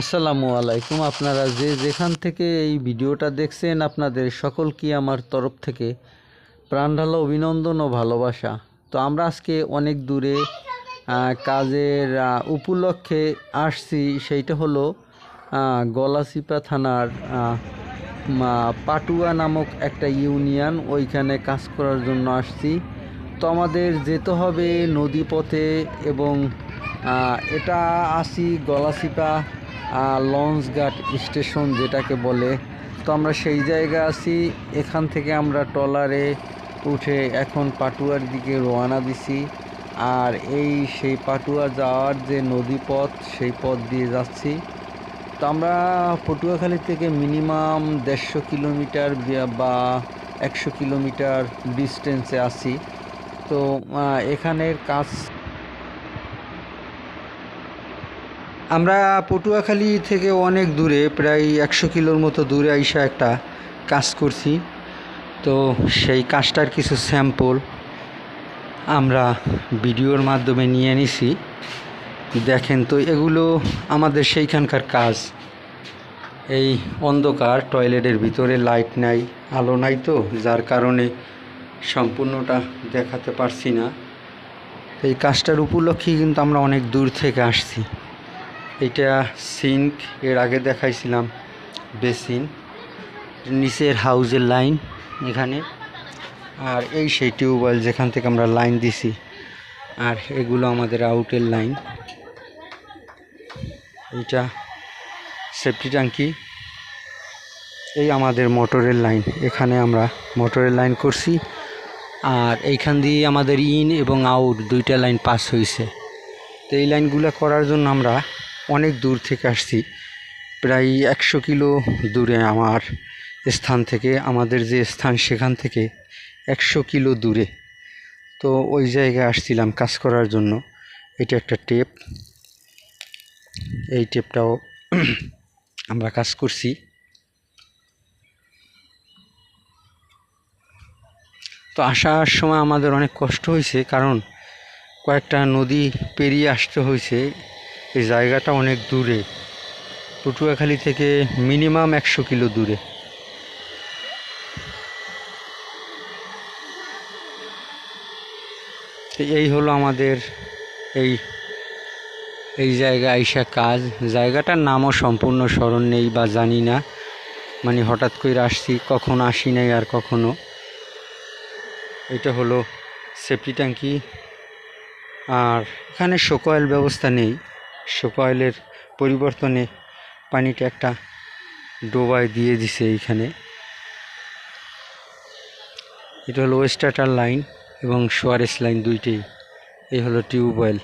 আসসালামু আলাইকুম। আপনারা যে যেখান থেকে এই ভিডিওটা দেখছেন, আপনাদের সকলকে আমার তরফ থেকে প্রাণঢালা অভিনন্দন ও ভালোবাসা। তো আমরা আজকে অনেক দূরে কাজের উপলক্ষে আসছি। সেইটা হলো গলাচিপা থানার পাটুয়া নামক একটা ইউনিয়ন। ওইখানে কাজ করার জন্য আসছি। তো আমাদের যেতে হবে নদীপথে এবং এটা আসি গলাচিপা লঞ্চ ঘাট স্টেশন যেটাকে বলে। তো আমরা সেই জায়গায় আছি। এখান থেকে আমরা ট্রলারে উঠে এখন পাটুয়ার দিকে রওনা দিছি। আর এই সেই পাটুয়া যাওয়ার যে নদীপথ, সেই পথ দিয়ে যাচ্ছি। তো আমরা পটুয়াখালী থেকে মিনিমাম দেড়শো কিলোমিটার বা একশো কিলোমিটার ডিস্টেন্সে আছি। তো এখানের কাজ আমরা পটুয়াখালী থেকে অনেক দূরে, প্রায় একশো কিলোর মতো দূরে আইসা একটা কাজ করছি। তো সেই কাজটার কিছু স্যাম্পল আমরা ভিডিওর মাধ্যমে নিয়ে নিছি। দেখেন তো, এগুলো আমাদের সেইখানকার কাজ। এই অন্ধকার, টয়লেটের ভিতরে লাইট নাই, আলো নাই তো, যার কারণে সম্পূর্ণটা দেখাতে পারছি না। এই কাজটার উপলক্ষেই কিন্তু আমরা অনেক দূর থেকে আসছি। এটা সিঙ্ক, এর আগে দেখাইছিলাম বেসিন, নিচের হাউজের লাইন এখানে, আর এই সেই টিউবওয়েল যেখান থেকে আমরা লাইন দিছি, আর এগুলো আমাদের আউটের লাইন। এইটা সেফটি ট্যাঙ্কি, এই আমাদের মোটরের লাইন, এখানে আমরা মোটরের লাইন করছি, আর এইখান দিয়ে আমাদের ইন এবং আউট দুইটা লাইন পাস হয়েছে তো এই লাইনগুলো করার জন্য আমরা অনেক দূর থেকে আসছি। প্রায় একশো কিলো দূরে আমার স্থান থেকে, আমাদের যে স্থান সেখান থেকে একশো কিলো দূরে। তো ওই জায়গায় আসছিলাম কাজ করার জন্য। এটা একটা টেপ। এই টেপটাও আমরা কাজ করছি। তো আসার সময় আমাদের অনেক কষ্ট হয়েছে, কারণ কয়েকটা নদী পেরিয়ে আসতে হয়েছে। এই জায়গাটা অনেক দূরে। পটুয়াখালী থেকে মিনিমাম একশো কিলো দূরে। এই হলো আমাদের এই এই জায়গায় আইসা কাজ। জায়গাটার নামও সম্পূর্ণ স্মরণ নেই বা জানি না। মানে হঠাৎ করে আসছি, কখন আসি নাই আর কখনো। এটা হলো সেফটি ট্যাঙ্কি। আর এখানে শোকয়েল ব্যবস্থা নেই। শোকয়েলের পরিবর্তনে পানিটা একটা ডোবায় দিয়ে দিছে এইখানে। এটা হলো ওয়েস্টার্টার লাইন এবং সোয়ারেস লাইন দুইটাই। এই হলো টিউবওয়েল।